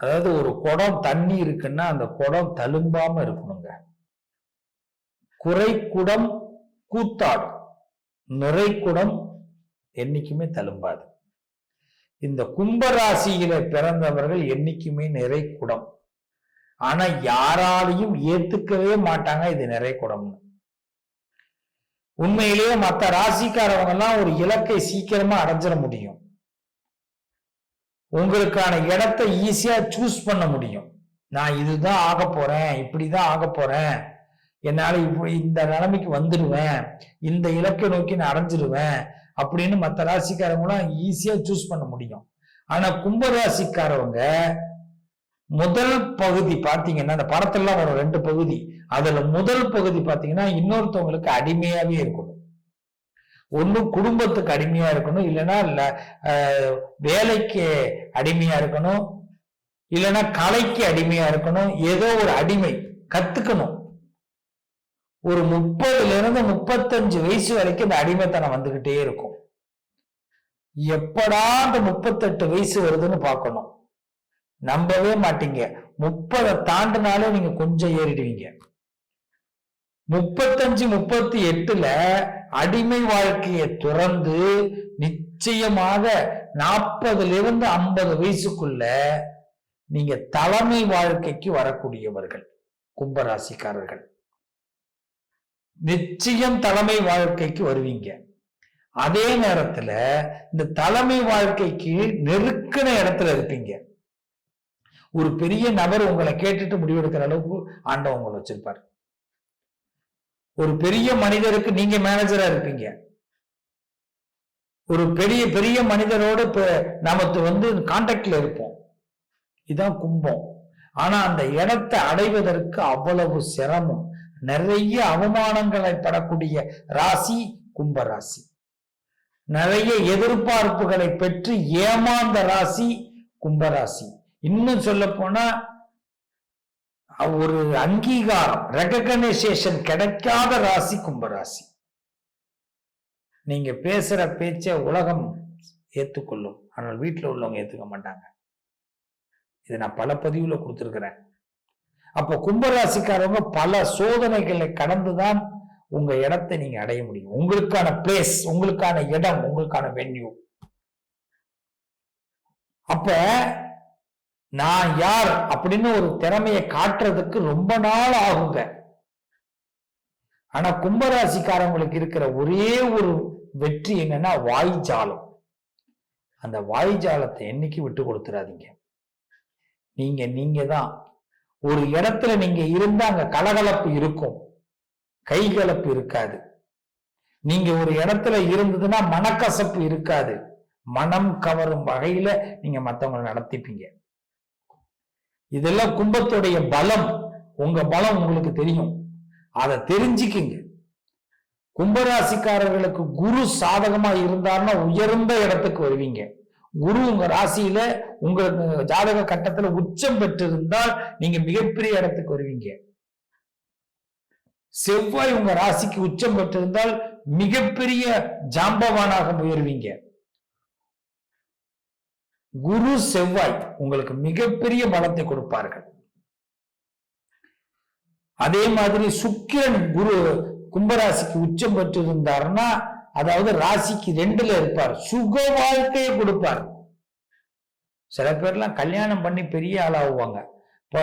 அதாவது ஒரு குடம் தண்ணி இருக்குன்னா அந்த குடம் தழும்பாம இருக்கணுங்க. குறை குடம் கூத்தாடும். நுரை குடம் என்னைக்குமே தழும்பாது. இந்த கும்பராசியில பிறந்தவர்கள் என்னைக்குமே நிறை குடம் ஆனா யாராலையும் ஏத்துக்கவே மாட்டாங்க இது நிறை குடம்னு உண்மையிலேயே மற்ற ராசிக்காரவங்க எல்லாம் ஒரு இலக்கை சீக்கிரமா அடைஞ்சிட முடியும். உங்களுக்கான இடத்தை ஈஸியா சூஸ் பண்ண முடியும். நான் இதுதான் ஆக போறேன் இப்படிதான் ஆக போறேன். என்னால இப்ப இந்த நிலைமைக்கு வந்துடுவேன் இந்த இலக்கை நோக்கி நான் அடைஞ்சிடுவேன் அப்படின்னு மற்ற ராசிக்காரங்களாம் ஈஸியா சூஸ் பண்ண முடியும். ஆனா கும்ப ராசிக்காரவங்க முதல் பகுதி பாத்தீங்கன்னா அந்த படத்தெல்லாம் வரும் ரெண்டு பகுதி. அதுல முதல் பகுதி பாத்தீங்கன்னா இன்னொருத்தவங்களுக்கு அடிமையாவே இருக்கணும். ஒண்ணு குடும்பத்துக்கு அடிமையா இருக்கணும். இல்லைன்னா வேலைக்கு அடிமையா இருக்கணும். இல்லைன்னா கலைக்கு அடிமையா இருக்கணும். ஏதோ ஒரு அடிமை. கத்துக்கணும். ஒரு முப்பதுல இருந்து முப்பத்தஞ்சு வயசு வரைக்கும் இந்த அடிமைத்தனம் வந்துகிட்டே இருக்கும். எப்படா அந்த முப்பத்தெட்டு வயசு வருதுன்னு பார்க்கணும். நம்பவே மாட்டீங்க. முப்பதை தாண்டினாலே நீங்க கொஞ்சம் ஏறிடுவீங்க. முப்பத்தஞ்சு முப்பத்தி எட்டுல அடிமை வாழ்க்கையை துறந்து நிச்சயமாக நாற்பதுல இருந்து ஐம்பது வயசுக்குள்ள நீங்க தலைமை வாழ்க்கைக்கு வரக்கூடியவர்கள் கும்பராசிக்காரர்கள். நிச்சயம் தலைமை வாழ்க்கைக்கு வருவீங்க. அதே நேரத்துல இந்த தலைமை வாழ்க்கைக்கு நெருக்கின இடத்துல இருப்பீங்க. ஒரு பெரிய நபர் உங்களை கேட்டுட்டு முடிவெடுக்கிற அளவுக்கு ஆண்டவங்களை வச்சிருப்பாரு. ஒரு பெரிய மனிதருக்கு நீங்க மேனேஜரா இருப்பீங்க. ஒரு பெரிய பெரிய மனிதரோடு இப்ப நமக்கு வந்து கான்டாக்ட்ல இருப்போம். இதுதான் கும்பம். ஆனா அந்த இடத்தை அடைவதற்கு அவ்வளவு சிரமம். நிறைய அவமானங்களை படக்கூடிய ராசி கும்ப ராசி. நிறைய எதிர்பார்ப்புகளை பெற்று ஏமாந்த ராசி கும்பராசி இன்னும் சொல்ல போனா ஒரு அங்கீகாரம் ரெகக்னைசேஷன் கிடைக்காத ராசி கும்பராசி நீங்க பேசுற பேச்ச உலகம் ஏத்துக்கொள்ளும். ஆனால் வீட்டில் உள்ளவங்க ஏத்துக்க மாட்டாங்க. இதை நான் பல பதிவுல கொடுத்துருக்கிறேன். அப்ப கும்பராசிக்காரவங்க பல சோதனைகளை கடந்துதான் உங்க இடத்தை நீங்க அடைய முடியும். உங்களுக்கான பிளேஸ் உங்களுக்கான இடம் உங்களுக்கான வென்யூ அப்ப நான் யார் அப்படின்னு ஒரு திறமையை காட்டுறதுக்கு ரொம்ப நாள் ஆகுங்க. ஆனா கும்பராசிக்காரங்களுக்கு இருக்கிற ஒரே ஒரு வெற்றி என்னன்னா வாய்ஜாலம் அந்த வாய்ஜாலத்தை என்னைக்கு விட்டு கொடுத்துறாதீங்க. நீங்க நீங்க தான் ஒரு இடத்துல நீங்க இருந்தா அங்க கலகலப்பு இருக்கும். கைகலப்பு இருக்காது. நீங்க ஒரு இடத்துல இருந்ததுன்னா மனக்கசப்பு இருக்காது. மனம் கவரும் வகையில நீங்க மத்தவங்களை நடத்திப்பீங்க. இதெல்லாம் கும்பத்துடைய பலம். உங்க பலம் உங்களுக்கு தெரியும். அதை தெரிஞ்சுக்கிங்க. கும்பராசிக்காரர்களுக்கு குரு சாதகமா இருந்தாருன்னா உயர்ந்த இடத்துக்கு வருவீங்க. குரு உங்க ராசியில உங்க ஜாதக கட்டத்துல உச்சம் பெற்றிருந்தால் நீங்க மிகப்பெரிய இடத்துக்கு வருவீங்க. செவ்வாய் உங்க ராசிக்கு உச்சம் பெற்றிருந்தால் மிகப்பெரிய ஜாம்பவானாக உயர்வீங்க. குரு செவ்வாய் உங்களுக்கு மிகப்பெரிய பலத்தை கொடுப்பார்கள். அதே மாதிரி சுக்கிரன் குரு கும்பராசிக்கு உச்சம் பெற்றிருந்தார்னா அதாவது ராசிக்கு ரெண்டுல இருப்பார். சுக வாழ்க்கையை கொடுப்பார். சில பேர்லாம் கல்யாணம் பண்ணி பெரிய ஆளாகுவாங்க. இப்போ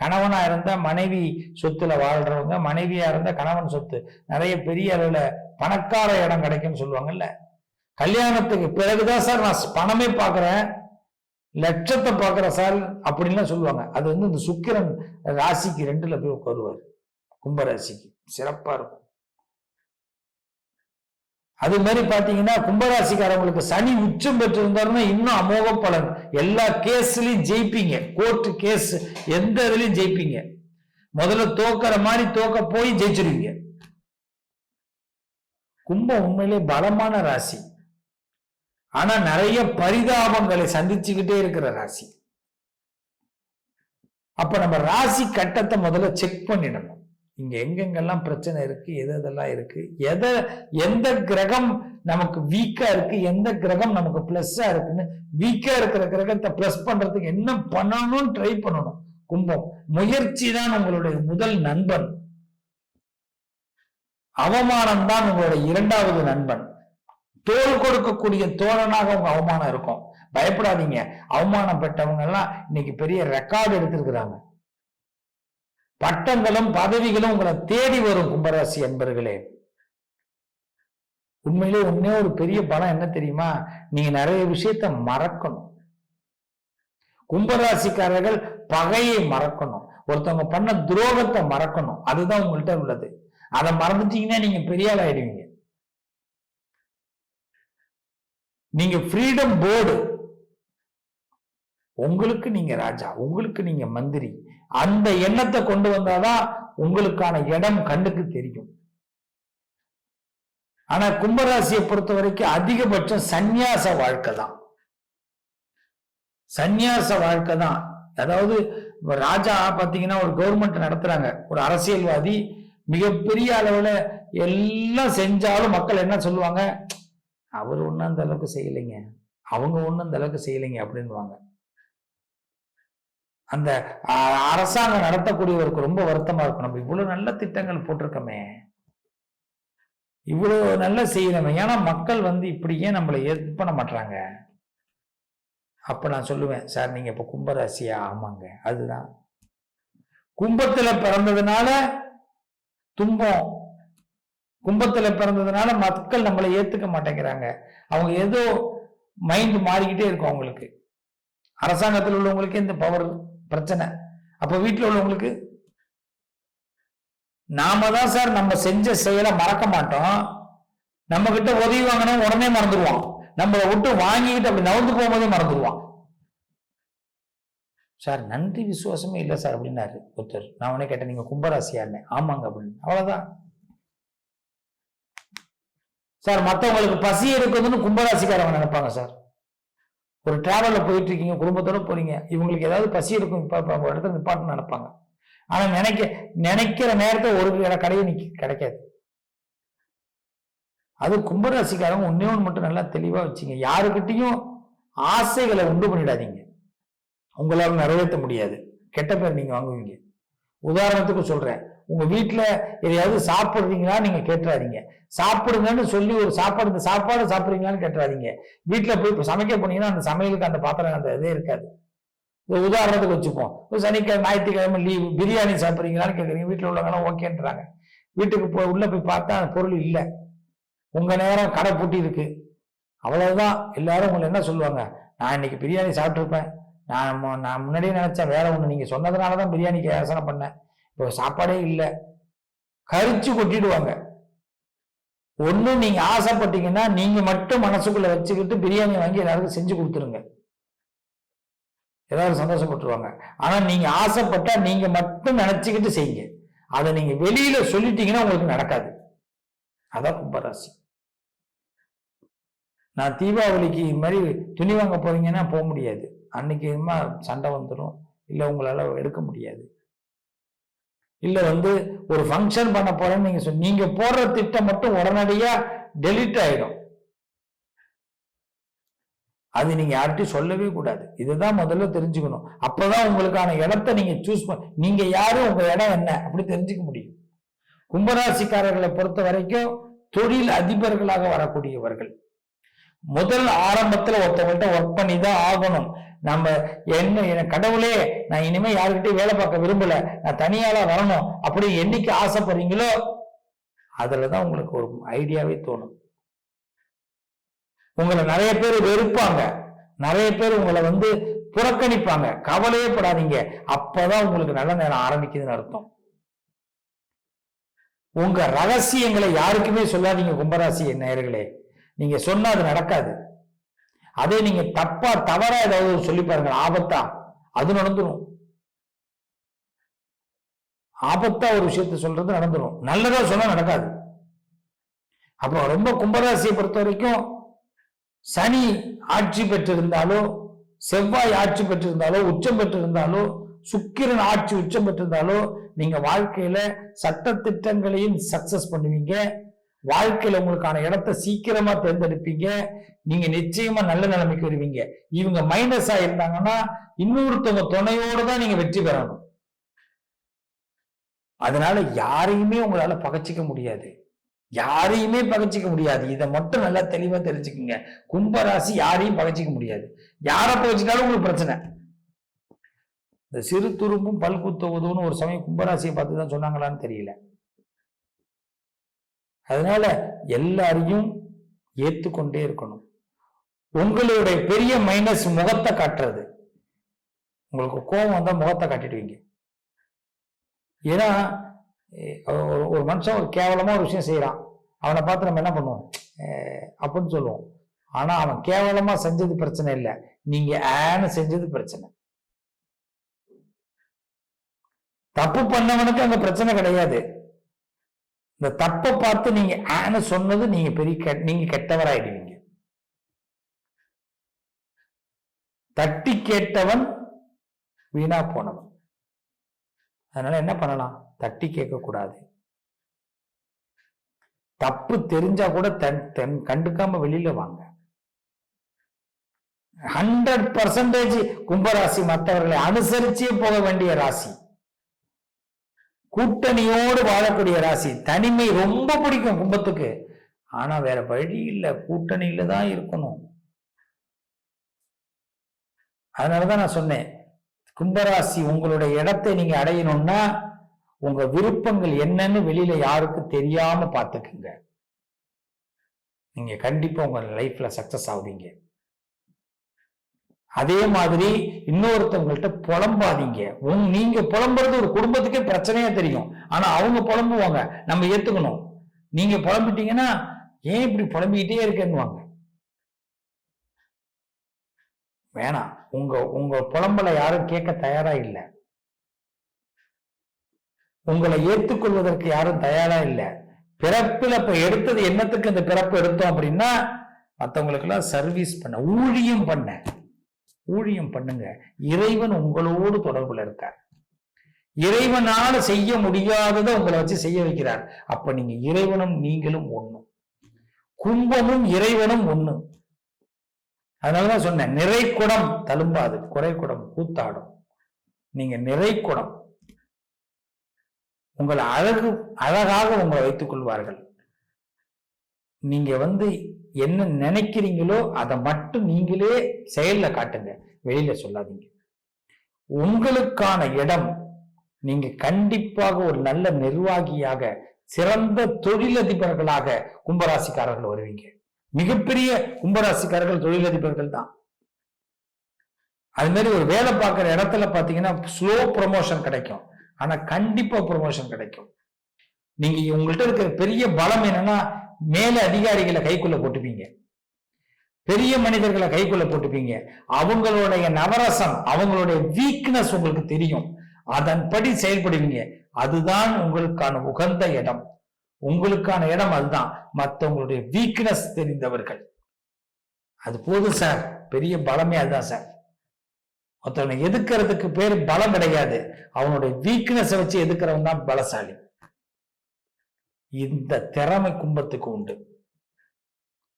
கணவனா இருந்தா மனைவி சொத்துல வாழ்றவங்க மனைவியா இருந்தா கணவன் சொத்து. நிறைய பெரிய அளவுல பணக்கார இடம் கிடைக்கும்னு சொல்லுவாங்கல்ல. கல்யாணத்துக்கு பிறகுதான் சார் நான் பணமே பார்க்குறேன். லட்சத்தை பார்க்குற சார் அப்படின்லாம் சொல்லுவாங்க. அது வந்து இந்த சுக்கிரன் ராசிக்கு ரெண்டுல போய் உட்காருவார். கும்பராசிக்கு சிறப்பா இருக்கும். அது மாதிரி பாத்தீங்கன்னா கும்பராசிக்காரங்களுக்கு சனி உச்சம் பெற்றிருந்தாருன்னா இன்னும் அமோக பலன். எல்லா கேஸ்லயும் ஜெயிப்பீங்க. கோர்ட்டு கேஸ் எந்த இதுலயும் ஜெயிப்பீங்க. முதல்ல தோக்கிற மாதிரி தோக்க போய் ஜெயிச்சிருவீங்க. கும்பம் உண்மையிலே பலமான ராசி. ஆனா நிறைய பரிதாபங்களை சந்திச்சுக்கிட்டே இருக்கிற ராசி. அப்ப நம்ம ராசி கட்டத்தை முதல்ல செக் பண்ணிடணும். இங்க எங்கெங்கெல்லாம் பிரச்சனை இருக்கு எது எதெல்லாம் இருக்கு எதை எந்த கிரகம் நமக்கு வீக்கா இருக்கு எந்த கிரகம் நமக்கு பிளஸ்ஸா இருக்குன்னு வீக்கா இருக்கிற கிரகத்தை பிளஸ் பண்றதுக்கு என்ன பண்ணணும்னு ட்ரை பண்ணணும். கும்பம் முயற்சி தான் உங்களுடைய முதல் நண்பன். அவமானம் தான் உங்களுடைய இரண்டாவது நண்பன். தோல் கொடுக்கக்கூடிய தோழனாக உங்க அவமானம் இருக்கும். பயப்படாதீங்க. அவமானம் பெற்றவங்க எல்லாம் இன்னைக்கு பெரிய ரெக்கார்டு எடுத்திருக்கிறாங்க. பட்டங்களும் பதவிகளும் உங்களை தேடி வரும் கும்பராசி என்பர்களே உண்மையிலே உண்மையே ஒரு பெரிய பலம் என்ன தெரியுமா? நீங்க நிறைய விஷயத்த மறக்கணும். கும்பராசிக்காரர்கள் பகையை மறக்கணும். ஒருத்தவங்க பண்ண துரோகத்தை மறக்கணும். அதுதான் உங்கள்கிட்ட உள்ளது. அதை மறந்துட்டீங்கன்னா நீங்க பெரிய ஆள் ஆயிடுவீங்க நீங்க ஃப்ரீடம் போர்டு உங்களுக்கு நீங்க ராஜா உங்களுக்கு நீங்க மந்திரி. அந்த எண்ணத்தை கொண்டு வந்தாதான் உங்களுக்கான இடம் கண்ணுக்கு தெரியும். ஆனா கும்பராசியை பொறுத்த வரைக்கும் அதிகபட்சம் சந்நியாச வாழ்க்கை தான். சந்நியாச வாழ்க்கை தான். அதாவது ராஜா பாத்தீங்கன்னா ஒரு கவர்மெண்ட் நடத்துறாங்க. ஒரு அரசியல்வாதி மிகப்பெரிய அளவுல எல்லாம் செஞ்சாலும் மக்கள் என்ன சொல்லுவாங்க? அவர் ஒன்றும் அந்த அளவுக்கு செய்யலைங்க. அவங்க ஒன்றும் அந்த அளவுக்கு செய்யலைங்க அப்படின்வாங்க அந்த அ- அரசாங்கம் நடத்தக்கூடியவருக்கு ரொம்ப வருத்தமா இருக்கும். நம்ம இவ்வளவு நல்ல திட்டங்கள் போட்டிருக்கோமே. இவ்வளவு நல்ல செய்யணுமே. ஏன்னா மக்கள் வந்து இப்படியே நம்மளை இது பண்ண மாட்டாங்க அப்ப நான் சொல்லுவேன் சார் நீங்க இப்ப கும்பராசியா? ஆமாங்க. அதுதான். கும்பத்துல பிறந்ததுனால துன்பம் கும்பத்துல பிறந்ததுனால மக்கள் நம்மளை ஏத்துக்க மாட்டேங்கிறாங்க. அவங்க ஏதோ மைண்ட் மாறிக்கிட்டே இருக்கும் அவங்களுக்கு. அரசாங்கத்தில் உள்ளவங்களுக்கு இந்த பவர் பிரச்சனை. அப்ப வீட்டில் உள்ளவங்களுக்கு நாம தான் சார் நம்ம செஞ்ச செயலை மறக்க மாட்டோம். நம்ம கிட்ட உதவி வாங்கினா உடனே மறந்துடுவான். நம்மளை விட்டு வாங்கிக்கிட்டு அப்படி நவுந்து போகும்போதே மறந்துடுவான். சார் நன்றி விசுவாசமே இல்லை சார் அப்படின்னாரு ஒருத்தர். நான் உடனே கேட்டேன் நீங்க கும்பராசியான்னு ஆமாங்க அப்படின்னு. அவ்வளவுதான். சார் மற்றவங்களுக்கு பசி இருக்குதுன்னு கும்பராசிக்காரவங்க நினைப்பாங்க சார். ஒரு டிராவலில் போயிட்டு இருக்கீங்க குடும்பத்தோட போறீங்க இவங்களுக்கு ஏதாவது பசி இருக்கும் இப்போ ஒரு இடத்துல நிப்பாட்டு நினைப்பாங்க. ஆனால் நினைக்க நினைக்கிற நேரத்தை ஒரு இட கடையை நிக்க கிடைக்காது. அது கும்பராசிக்காரங்க ஒன்னே ஒன்று மட்டும் நல்லா தெளிவாக வச்சுங்க. யாருக்கிட்டையும் ஆசைகளை உண்டு பண்ணிடாதீங்க. உங்களால் நிறைவேற்ற முடியாது. கெட்ட பேர் நீங்கள் வாங்குவீங்க. உதாரணத்துக்கு சொல்றேன். உங்க வீட்டுல எதையாவது சாப்பிடுறீங்களா? நீங்க கேட்டுறாதீங்க. சாப்பிடுங்கன்னு சொல்லி ஒரு சாப்பாடு இந்த சாப்பாடு சாப்பிடுறீங்களான்னு கேட்டுறாதீங்க. வீட்டுல போய் இப்போ சமைக்க போனீங்கன்னா அந்த சமையலுக்கு அந்த பாத்திரம் அந்த இதே இருக்காது. உதாரணத்துக்கு வச்சுப்போம். ஒரு சனிக்கிழமை ஞாயிற்றுக்கிழமை லீவ் பிரியாணி சாப்பிட்றீங்களான்னு கேட்குறீங்க வீட்டில் உள்ளவங்களாம் ஓகேன்றாங்க. வீட்டுக்கு போய் உள்ளே போய் பார்த்தா அந்த பொருள் இல்லை. உங்கள் நேரம் கடை பூட்டி இருக்கு அவ்வளவுதான். எல்லாரும் உங்களை என்ன சொல்லுவாங்க? நான் இன்னைக்கு பிரியாணி சாப்பிட்ருப்பேன் நான் மு- நான் முன்னாடியே நினைச்சேன் வேற ஒண்ணு நீங்க சொன்னதுனால தான் பிரியாணிக்கு யோசனை பண்ணேன். இப்போ சாப்பாடே இல்லை. கரிச்சு கொட்டிடுவாங்க. ஒன்று நீங்க ஆசைப்பட்டீங்கன்னா நீங்க மட்டும் மனசுக்குள்ள வச்சுக்கிட்டு பிரியாணி வாங்கி எல்லாருக்கும் செஞ்சு கொடுத்துருங்க. எல்லாரும் சந்தோஷப்பட்டுருவாங்க. ஆனா நீங்க ஆசைப்பட்டா நீங்க மட்டும் நினைச்சுக்கிட்டு செய்யுங்க. அதை நீங்க வெளியில சொல்லிட்டீங்கன்னா உங்களுக்கு நடக்காது. அதான் கும்பராசி. நான் தீபாவளிக்கு இது மாதிரி துணி வாங்க போறீங்கன்னா போக முடியாது. அன்னைக்கு சண்டை வந்துடும் இல்லை உங்களால் எடுக்க முடியாது. இல்லை வந்து ஒரு ஃபங்க்ஷன் பண்ண போறேன்னு நீங்க நீங்க போடுற திட்டம் மட்டும் உடனடியா டெலீட் ஆயிடும். அது நீங்க யார்கிட்டயும் சொல்லவே கூடாது. இதுதான் முதல்ல தெரிஞ்சுக்கணும். அப்பதான் உங்களுக்கான இடத்த நீங்க சூஸ் பண்ண நீங்க யாரு உங்க இடம் என்ன அப்படி தெரிஞ்சுக்க முடியும். கும்பராசிக்காரர்களை பொறுத்த வரைக்கும் தொழில் அதிபர்களாக வரக்கூடியவர்கள். முதல் ஆரம்பத்துல ஒருத்தவங்கள்ட்ட ஒர்க் பண்ணி தான் ஆகணும். நம்ம என்ன கடவுளே நான் இனிமே யாருக்கிட்டையும் வேலை பார்க்க விரும்பல. நான் தனியால வரணும் அப்படி என்னைக்கு ஆசைப்படுறீங்களோ அதுலதான் உங்களுக்கு ஒரு ஐடியாவே தோணும். உங்களை நிறைய பேர் வெறுப்பாங்க. நிறைய பேர் உங்களை வந்து புறக்கணிப்பாங்க. கவலையே படாதீங்க. அப்பதான் உங்களுக்கு நல்ல நேரம் ஆரம்பிக்குதுன்னு அர்த்தம். உங்க ரகசியங்களை யாருக்குமே சொல்லாதீங்க கும்பராசி நேயர்களே. நீங்க சொன்னா அது நடக்காது. அதே நீங்க தப்பா தவறா ஏதாவது சொல்லி பாருங்க. ஆபத்தா? அது நடந்துடும் ஆபத்தா ஒரு விஷயத்த சொல்றது நடந்துரும். நல்லதா சொன்னா நடக்காது. அப்போ ரொம்ப கும்பராசியை பொறுத்த வரைக்கும் சனி ஆட்சி பெற்றிருந்தாலோ செவ்வாய் ஆட்சி பெற்றிருந்தாலோ உச்சம் பெற்றிருந்தாலோ சுக்கிரன் ஆட்சி உச்சம் பெற்றிருந்தாலோ நீங்க வாழ்க்கையில சட்ட திட்டங்களையும் சக்சஸ் பண்ணுவீங்க. வாழ்க்கையில உங்களுக்கான இடத்தை சீக்கிரமா தேர்ந்தெடுப்பீங்க. நீங்க நிச்சயமா நல்ல நிலைமைக்கு வருவீங்க. இவங்க மைனஸ் ஆயிருந்தாங்கன்னா இன்னொருத்தவங்க துணையோடு தான் நீங்க வெற்றி பெறணும். அதனால யாரையுமே உங்களால பகச்சிக்க முடியாது. யாரையுமே பகச்சிக்க முடியாது. இதை மட்டும் நல்லா தெளிவா தெரிஞ்சுக்குங்க. கும்பராசி யாரையும் பகச்சிக்க முடியாது. யாரை பகச்சிட்டாலும் உங்களுக்கு பிரச்சனை. இந்த சிறு துரும்பும் பல் குத்துவதுன்னு ஒரு சமயம் கும்பராசியை பார்த்து தான் சொன்னாங்களான்னு தெரியல. அதனால எல்லாரையும் ஏத்துக்கொண்டே இருக்கணும். உங்களுடைய பெரிய மைனஸ் முகத்தை காட்டுறது. உங்களுக்கு கோபம் வந்தால் முகத்தை காட்டிடுவீங்க. ஏன்னா ஒரு- மனுஷன் ஒரு கேவலமாக ஒரு விஷயம் செய்கிறான் அவனை பார்த்து நம்ம என்ன பண்ணுவோம்? அப்படின்னு சொல்லுவோம். ஆனால் அவன் கேவலமாக செஞ்சது பிரச்சனை இல்லை. நீங்கள் ஏன்னு செஞ்சது பிரச்சனை. தப்பு பண்ணவனுக்கு அங்கே பிரச்சனை கிடையாது. இந்த தப்பை பார்த்து நீங்க ஆன சொன்னது நீங்க பெரிய நீங்க கெட்டவராயிடுவீங்க. தட்டி கேட்டவன் வீணா போனவன். அதனால என்ன பண்ணலாம்? தட்டி கேட்க கூடாது தப்பு தெரிஞ்சா கூட தன் தன் கண்டுக்காம வெளியில வாங்க. ஹண்ட்ரட் பர்சன்டேஜ் கும்பராசி மற்றவர்களை அனுசரிச்சே போக வேண்டிய ராசி. கூட்டணியோடு வாழக்கூடிய ராசி. தனிமை ரொம்ப பிடிக்கும் கும்பத்துக்கு. ஆனா வேற வழி இல்லை. கூட்டணியில தான் இருக்கணும். அதனாலதான் நான் சொன்னேன். கும்பராசி உங்களுடைய இடத்தை நீங்க அடையணும்னா உங்க விருப்பங்கள் என்னன்னு வெளியில யாருக்கும் தெரியாம பார்த்துக்குங்க. நீங்க கண்டிப்பா உங்க லைஃப்ல சக்சஸ் ஆவீங்க. அதே மாதிரி இன்னொருத்தவங்கள்ட்ட புலம்பாதீங்க. உங் நீங்க புலம்புறது ஒரு குடும்பத்துக்கே பிரச்சனையா தெரியும். ஆனா அவங்க புலம்புவாங்க. நம்ம ஏத்துக்கணும். நீங்க புலம்பிட்டீங்கன்னா ஏன் இப்படி புலம்பிக்கிட்டே இருக்கேன்னுவாங்க. வேணாம். உங்க உங்க புலம்பலை யாரும் கேட்க தயாரா இல்லை. உங்களை ஏற்றுக்கொள்வதற்கு யாரும் தயாரா இல்லை. பிறப்பில் இப்ப எடுத்தது என்னத்துக்கு இந்த பிறப்பு எடுத்தோம் அப்படின்னா மற்றவங்களுக்கெல்லாம் சர்வீஸ் பண்ண ஊழியம் பண்ண. ஊழியம் பண்ணுங்க. இறைவன் உங்களோடு தொடர்புல இருக்கார். இறைவனால செய்ய முடியாததை உங்களை வச்சு செய்ய வைக்கிறார். அப்ப நீங்க இறைவனும் நீங்களும் ஒண்ணு. கும்பமும் இறைவனும் ஒண்ணு. அதனாலதான் சொன்னேன் நிறை குடம் தழும்பாது குறைக்குடம் கூத்தாடும். நீங்க நிறைக்குடம் உங்களை அழகு அழகாக உங்களை வைத்துக் கொள்வார்கள். நீங்க வந்து என்ன நினைக்கிறீங்களோ அதை மட்டும் நீங்களே செயல்ல காட்டுங்க. வெளியில சொல்லாதீங்க. உங்களுக்கான இடம் நீங்க கண்டிப்பாக ஒரு நல்ல நிர்வாகியாக சிறந்த தொழிலதிபர்களாக கும்பராசிக்காரர்கள் வருவீங்க. மிகப்பெரிய கும்பராசிக்காரர்கள் தொழிலதிபர்கள் தான். அது மாதிரி ஒரு வேலை பார்க்குற இடத்துல பாத்தீங்கன்னா ஸ்லோ ப்ரொமோஷன் கிடைக்கும். ஆனா கண்டிப்பா ப்ரொமோஷன் கிடைக்கும். நீங்க உங்கள்கிட்ட இருக்கிற பெரிய பலம் என்னன்னா மேல அதிகாரிகளை கைக்குள்ள போட்டுப்பீங்க. பெரிய மனிதர்களை கைக்குள்ள போட்டுப்பீங்க. அவங்களுடைய நவரசம் அவங்களுடைய வீக்னஸ் உங்களுக்கு தெரியும். அதன்படி செயல்படுவீங்க. அதுதான் உங்களுக்கான உகந்த இடம். உங்களுக்கான இடம் அதுதான். மற்றவங்களுடைய வீக்னஸ் தெரிந்தவர்கள். அது போதும் சார் பெரிய பலமே அதுதான் சார் ஒருத்தவனை எதுக்கிறதுக்கு பேர் பலம் கிடையாது. அவனுடைய வீக்னஸை வச்சு எதுக்கிறவன் தான் பலசாலி. இந்த திறமை கும்பத்துக்கு உண்டு.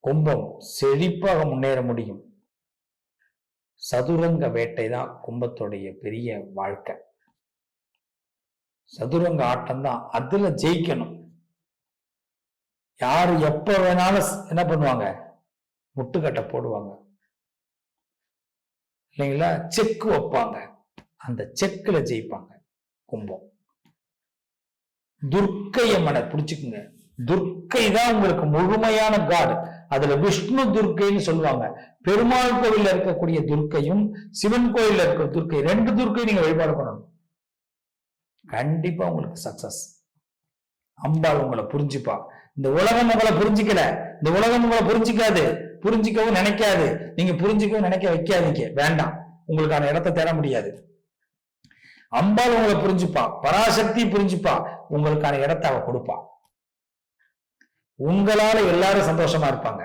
கும்பம் செழிப்பாக முன்னேற முடியும். சதுரங்க வேட்டை தான் கும்பத்துடைய பெரிய வாழ்க்கை. சதுரங்க ஆட்டம் தான் அதுல ஜெயிக்கணும். யாரு எப்ப வேணாலும் என்ன பண்ணுவாங்க? முட்டுக்கட்டை போடுவாங்க. இல்லைங்களா? செக் வைப்பாங்க. அந்த செக்குல ஜெயிப்பாங்க கும்பம். துர்க்கை அம்மனை பிடிச்சுக்குங்க. துர்க்கை தான் உங்களுக்கு முழுமையான காட் அதுல விஷ்ணு துர்க்கைன்னு சொல்லுவாங்க. பெருமாள் கோவில்ல இருக்கக்கூடிய துர்க்கையும் சிவன் கோயில்ல இருக்கிற துர்க்கை ரெண்டு துர்க்கை நீங்க வழிபாடு பண்ணணும். கண்டிப்பா உங்களுக்கு சக்சஸ் அம்பாள் உங்களை புரிஞ்சுப்பா. இந்த உலகம் உங்களை புரிஞ்சுக்கல. இந்த உலகம் உங்களை புரிஞ்சுக்காது. புரிஞ்சுக்கவும் நினைக்காது. நீங்க புரிஞ்சுக்கவும் நினைக்க வைக்காதீங்க. வேண்டாம். உங்களுக்கான இடத்தை தேட முடியாது. அம்பாள் உங்களை புரிஞ்சுப்பா பராசக்தி புரிஞ்சுப்பா உங்களுக்கான இடத்தை அவ கொடுப்பா. உங்களால எல்லாரும் சந்தோஷமா இருப்பாங்க.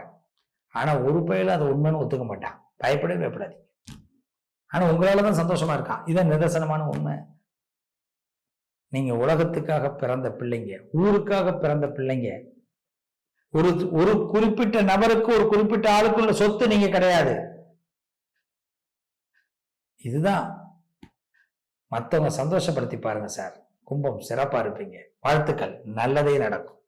ஆனா ஒரு பயில அதை உண்மைன்னு ஒத்துக்க மாட்டான். பயப்படவே பயப்படாதீங்க. ஆனா உங்களால தான் சந்தோஷமா இருக்கான். இதான் நிதர்சனமான உண்மை. நீங்க உலகத்துக்காக பிறந்த பிள்ளைங்க ஊருக்காக பிறந்த பிள்ளைங்க ஒரு ஒரு குறிப்பிட்ட நபருக்கு ஒரு குறிப்பிட்ட ஆளுக்குள்ள சொத்து நீங்க கிடையாது. இதுதான் மற்றவங்க சந்தோஷப்படுத்தி பாருங்க சார். கும்பம் சிறப்பா இருப்பீங்க. வாழ்த்துக்கள். நல்லதே நடக்கும்.